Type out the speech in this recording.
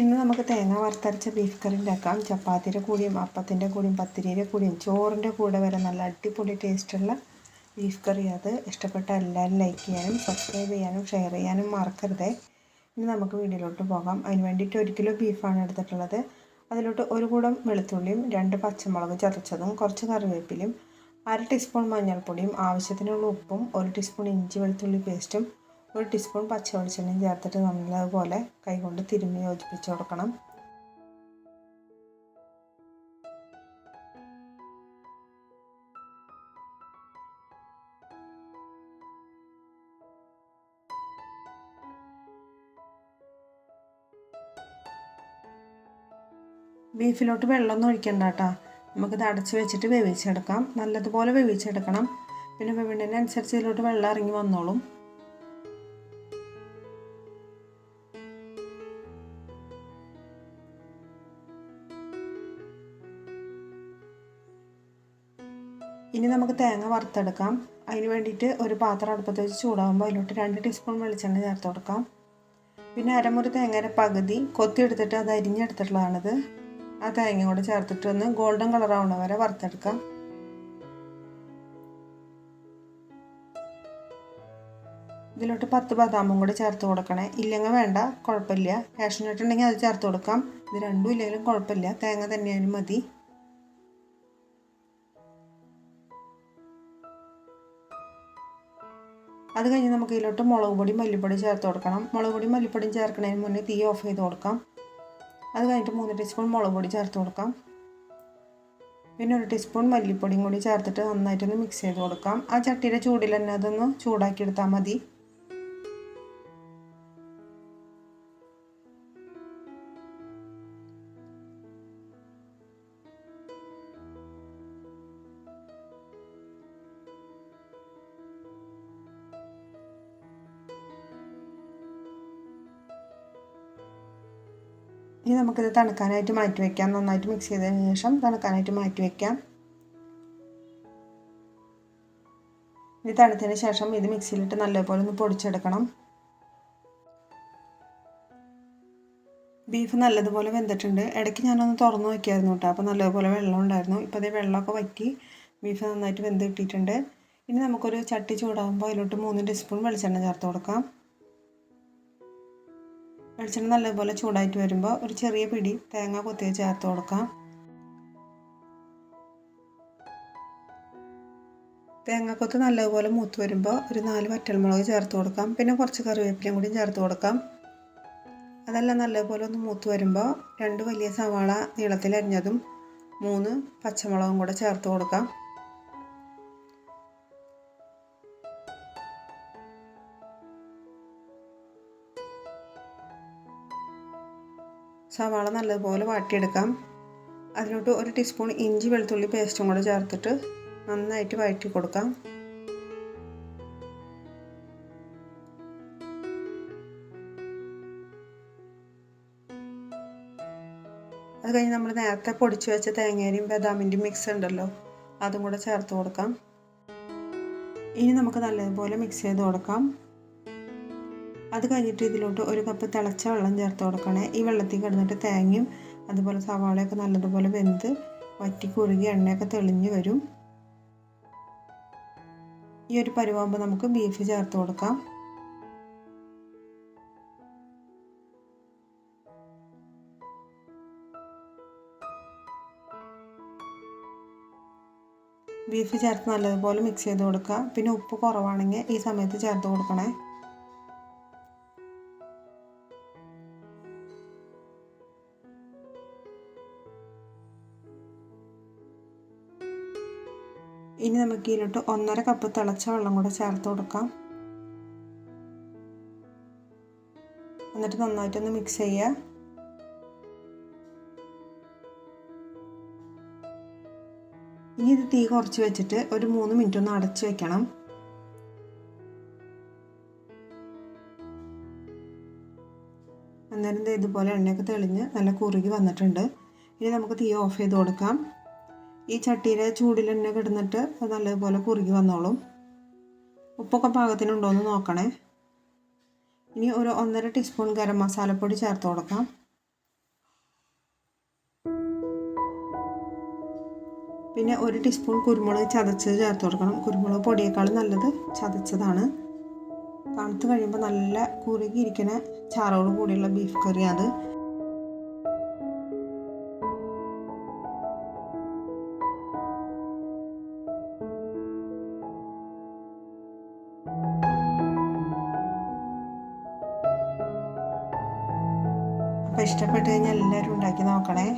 ഇന്ന് നമുക്ക് തേങ്ങ വറുത്തരച്ച ബീഫ് കറി ഉണ്ടാക്കാം. ചപ്പാത്തിയുടെ കൂടിയും അപ്പത്തിന്റെ കൂടിയും പത്തിരിയുടെ കൂടിയും ചോറിന്റെ കൂടെ വരെ നല്ല അടിപൊളി ടേസ്റ്റുള്ള ബീഫ് കറി അത്. ഇഷ്ടപ്പെട്ട എല്ലാവരും ലൈക്ക് ചെയ്യാനും സബ്സ്ക്രൈബ് ചെയ്യാനും ഷെയർ ചെയ്യാനും മറക്കരുതേ. ഇനി നമുക്ക് വീഡിയോയിലോട്ട് പോകാം. അതിന് വേണ്ടിയിട്ട് ഒരു കിലോ ബീഫാണ് എടുത്തിട്ടുള്ളത്. അതിലോട്ട് ഒരു കൂടം വെളുത്തുള്ളിയും രണ്ട് പച്ചമുളക് ചതച്ചതും കുറച്ച് കറിവേപ്പിലയും അര ടീസ്പൂൺ മഞ്ഞൾപ്പൊടിയും ആവശ്യത്തിനുള്ള ഉപ്പും ഒരു ടീസ്പൂൺ ഇഞ്ചി വെളുത്തുള്ളി പേസ്റ്റും ഒരു ടീസ്പൂൺ പച്ച വെളിച്ചെണ്ണയും ചേർത്തിട്ട് നല്ലതുപോലെ കൈകൊണ്ട് തിരുമ്മി യോജിപ്പിച്ച് കൊടുക്കണം. ബീഫിലോട്ട് വെള്ളമൊന്നും ഒഴിക്കണ്ട കേട്ടോ. നമുക്കിത് അടച്ച് വെച്ചിട്ട് വേവിച്ചെടുക്കാം. നല്ലതുപോലെ വേവിച്ചെടുക്കണം. പിന്നെ വേവിണ്ടതിനനുസരിച്ച് ഇതിലോട്ട് വെള്ളം ഇറങ്ങി വന്നോളും. ഇനി നമുക്ക് തേങ്ങ വറുത്തെടുക്കാം. അതിന് വേണ്ടിയിട്ട് ഒരു പാത്രം അടുപ്പത്ത് വെച്ച് ചൂടാകുമ്പോൾ അതിലോട്ട് രണ്ട് ടീസ്പൂൺ വെളിച്ചെണ്ണ ചേർത്ത് കൊടുക്കാം. പിന്നെ അരമുറി തേങ്ങയുടെ പകുതി കൊത്തിയെടുത്തിട്ട് അത് അരിഞ്ഞെടുത്തിട്ടുള്ളതാണിത്. ആ തേങ്ങ കൂടെ ചേർത്തിട്ട് ഒന്ന് ഗോൾഡൻ കളർ ആവണ വരെ വറുത്തെടുക്കാം. ഇതിലോട്ട് പത്ത് ബദാമും കൂടെ ചേർത്ത് കൊടുക്കണേ. ഇല്ലെങ്കിൽ വേണ്ട കുഴപ്പമില്ല. കാഷ്നട്ട് ഉണ്ടെങ്കിൽ അത് ചേർത്ത് കൊടുക്കാം. ഇത് രണ്ടും ഇല്ലെങ്കിലും കുഴപ്പമില്ല. തേങ്ങ തന്നെയാലും മതി. അത് കഴിഞ്ഞ് നമുക്ക് ഇതിലോട്ട് മുളക് പൊടി മല്ലിപ്പൊടി ചേർത്ത് കൊടുക്കണം. മുളക് പൊടി മല്ലിപ്പൊടിയും ചേർക്കുന്നതിന് മുന്നേ തീ ഓഫ് ചെയ്ത് കൊടുക്കാം. അത് കഴിഞ്ഞിട്ട് മൂന്ന് ടീസ്പൂൺ മുളക് പൊടി ചേർത്ത് കൊടുക്കാം. പിന്നെ ഒരു ടീസ്പൂൺ മല്ലിപ്പൊടിയും കൂടി ചേർത്തിട്ട് നന്നായിട്ടൊന്ന് മിക്സ് ചെയ്ത് കൊടുക്കാം. ആ ചട്ടിയുടെ ചൂടിൽ തന്നെ അതൊന്ന് ചൂടാക്കി എടുത്താൽ മതി. ഇനി നമുക്കിത് തണുക്കാനായിട്ട് മാറ്റി വയ്ക്കാം നന്നായിട്ട് മിക്സ് ചെയ്തതിന് ശേഷം തണുക്കാനായിട്ട് മാറ്റി വയ്ക്കാം ഇനി തണുത്തതിന് ശേഷം ഇത് മിക്സിയിലിട്ട് നല്ലപോലെ ഒന്ന് പൊടിച്ചെടുക്കണം. ബീഫ് നല്ലതുപോലെ വെന്തിട്ടുണ്ട്. ഇടയ്ക്ക് ഞാനൊന്ന് തുറന്നു വയ്ക്കായിരുന്നു കേട്ടോ. അപ്പോൾ നല്ലതുപോലെ വെള്ളം ഉണ്ടായിരുന്നു. ഇപ്പോൾ അതേ വെള്ളമൊക്കെ വറ്റി ബീഫ് നന്നായിട്ട് വെന്ത് കിട്ടിയിട്ടുണ്ട്. ഇനി നമുക്കൊരു ചട്ടി ചൂടാകുമ്പോൾ അതിലോട്ട് മൂന്ന് ടീസ്പൂൺ വെളിച്ചെണ്ണ ചേർത്ത് കൊടുക്കാം. വെളിച്ചെണ്ണ നല്ലതുപോലെ ചൂടായിട്ട് വരുമ്പോൾ ഒരു ചെറിയ പിടി തേങ്ങ കൊത്തി ചേർത്ത് കൊടുക്കാം. തേങ്ങാക്കൊത്ത് നല്ലതുപോലെ മൂത്ത് വരുമ്പോൾ ഒരു നാല് വറ്റൽമുളക് ചേർത്ത് കൊടുക്കാം. പിന്നെ കുറച്ച് കറിവേപ്പിലയും കൂടി ചേർത്ത് കൊടുക്കാം. അതെല്ലാം നല്ലതുപോലെ ഒന്ന് മൂത്ത് വരുമ്പോൾ രണ്ട് വലിയ സവാള നീളത്തിൽ അരിഞ്ഞതും മൂന്ന് പച്ചമുളകും കൂടെ ചേർത്ത് കൊടുക്കാം. സവാള നല്ലതുപോലെ വാട്ടിയെടുക്കാം. അതിലോട്ട് ഒരു ടീസ്പൂൺ ഇഞ്ചി വെളുത്തുള്ളി പേസ്റ്റും കൂടെ ചേർത്തിട്ട് നന്നായിട്ട് വഴറ്റി കൊടുക്കാം. അത് കഴിഞ്ഞ് നമ്മൾ നേരത്തെ പൊടിച്ചു വെച്ച തേങ്ങേരിയും ബദാമിന്റെയും മിക്സ് ഉണ്ടല്ലോ അതും കൂടെ ചേർത്ത് കൊടുക്കാം. ഇനി നമുക്ക് നല്ലതുപോലെ മിക്സ് ചെയ്ത് കൊടുക്കാം. അത് കഴിഞ്ഞിട്ട് ഇതിലോട്ട് ഒരു കപ്പ് തിളച്ച വെള്ളം ചേർത്ത് കൊടുക്കണേ. ഈ വെള്ളത്തിൽ കിടന്നിട്ട് തേങ്ങയും അതുപോലെ സവാളയൊക്കെ നല്ലതുപോലെ വെന്ത് വറ്റി കുറുകി എണ്ണയൊക്കെ തെളിഞ്ഞ് വരും. ഈ ഒരു പരുവാകുമ്പോൾ നമുക്ക് ബീഫ് ചേർത്ത് കൊടുക്കാം. ബീഫ് ചേർത്ത് നല്ലതുപോലെ മിക്സ് ചെയ്ത് കൊടുക്കുക. പിന്നെ ഉപ്പ് കുറവാണെങ്കിൽ ഈ സമയത്ത് ചേർത്ത് കൊടുക്കണേ. ഇനി നമുക്ക് ഇതിലോട്ട് ഒന്നര കപ്പ് തിളച്ച വെള്ളം കൂടെ ചേർത്ത് കൊടുക്കാം. എന്നിട്ട് നന്നായിട്ടൊന്ന് മിക്സ് ചെയ്യുക. ഇനി ഇത് തീ കുറച്ച് വെച്ചിട്ട് ഒരു മൂന്ന് മിനിറ്റ് ഒന്ന് അടച്ച് വെക്കണം. അന്നേരം ഇതുപോലെ എണ്ണയൊക്കെ തെളിഞ്ഞ് നല്ല കുറുകി വന്നിട്ടുണ്ട്. ഇനി നമുക്ക് തീ ഓഫ് ചെയ്ത് കൊടുക്കാം. ഈ ചട്ടിയുടെ ചൂടിൽ തന്നെ കിടന്നിട്ട് അത് നല്ലതുപോലെ കുറുകി വന്നോളും. ഉപ്പൊക്കെ പാകത്തിനുണ്ടോ എന്ന് നോക്കണേ. ഇനി ഒരു ഒന്നര ടീസ്പൂൺ ഗരം മസാലപ്പൊടി ചേർത്ത് കൊടുക്കാം. പിന്നെ ഒരു ടീസ്പൂൺ കുരുമുളക് ചതച്ചത് ചേർത്ത് കൊടുക്കണം. കുരുമുളക് പൊടിയേക്കാൾ നല്ലത് ചതച്ചതാണ്. തണുത്ത് കഴിയുമ്പോൾ നല്ല കുറുകിയിരിക്കുന്ന ചാറോട് കൂടിയുള്ള ബീഫ് കറിയാണ് അത്. ഇഷ്ടപ്പെട്ട് കഴിഞ്ഞാൽ എല്ലാവരും ഉണ്ടാക്കി നോക്കണേ.